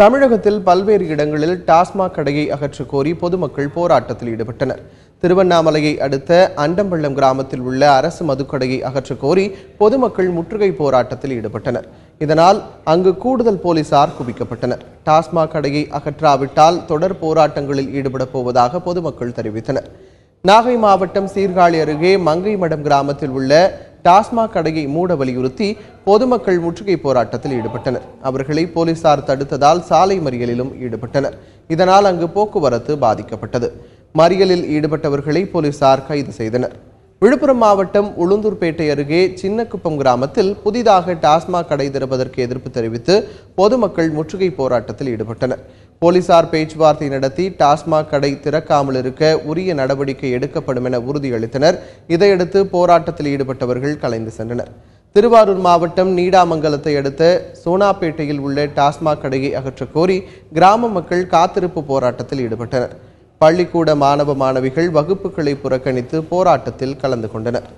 தமிழகத்தில் பல்வேறு இடங்களில் டாஸ்மாக் கடையை அகற்றக் கோரி பொதுமக்கள் போராட்டத்தில் ஈடுபட்டனர். திருவண்ணாமலையை அடுத்த அண்டம்பள்ளம் கிராமத்தில் உள்ள அரசு மதுக்கடையை அகற்றக் கோரி பொதுமக்கள் முற்றுகை போராட்டத்தில் ஈடுபட்டனர். இதனால் அங்கு கூடுதல் போலீசார் குவிக்கப்பட்டனர். டாஸ்மாக் கடையை அகற்றாவிட்டால் தொடர் போராட்டங்களில் ஈடுபடப் போவதாக பொதுமக்கள் தெரிவித்தனர். நாகை மாவட்டம் சீர்காழி அருகே மங்கைமடம் கிராமத்தில் உள்ள டாஸ்மாக் கடையை மூட வலியுறுத்தி பொதுமக்கள் முற்றுகை போராட்டத்தில் ஈடுபட்டனர். அவர்களை போலீசார் தடுத்ததால் சாலை மறியலிலும் ஈடுபட்டனர். இதனால் அங்கு போக்குவரத்து பாதிக்கப்பட்டது. மறியலில் ஈடுபட்டவர்களை போலீசார் கைது செய்தனர். விழுப்புரம் மாவட்டம் உளுந்தூர்பேட்டை அருகே சின்னக்குப்பம் கிராமத்தில் புதிதாக டாஸ்மாக் கடை திறப்பதற்கு எதிர்ப்பு தெரிவித்து பொதுமக்கள் முற்றுகை போராட்டத்தில் ஈடுபட்டனர். போலீசார் பேச்சுவார்த்தை நடத்தி டாஸ்மாக் கடை திறக்காமல் இருக்க உரிய நடவடிக்கை எடுக்கப்படும் என உறுதியளித்தனர். இதையடுத்து போராட்டத்தில் ஈடுபட்டவர்கள் கலைந்து சென்றனர். திருவாரூர் மாவட்டம் நீடாமங்கலத்தை அடுத்த சோனாப்பேட்டையில் உள்ள டாஸ்மாக் கடையை அகற்றக் கோரி கிராம மக்கள் காத்திருப்பு போராட்டத்தில் ஈடுபட்டனர். பள்ளிக்கூட மாணவ மாணவிகள் வகுப்புகளை புறக்கணித்து போராட்டத்தில் கலந்து கொண்டனர்.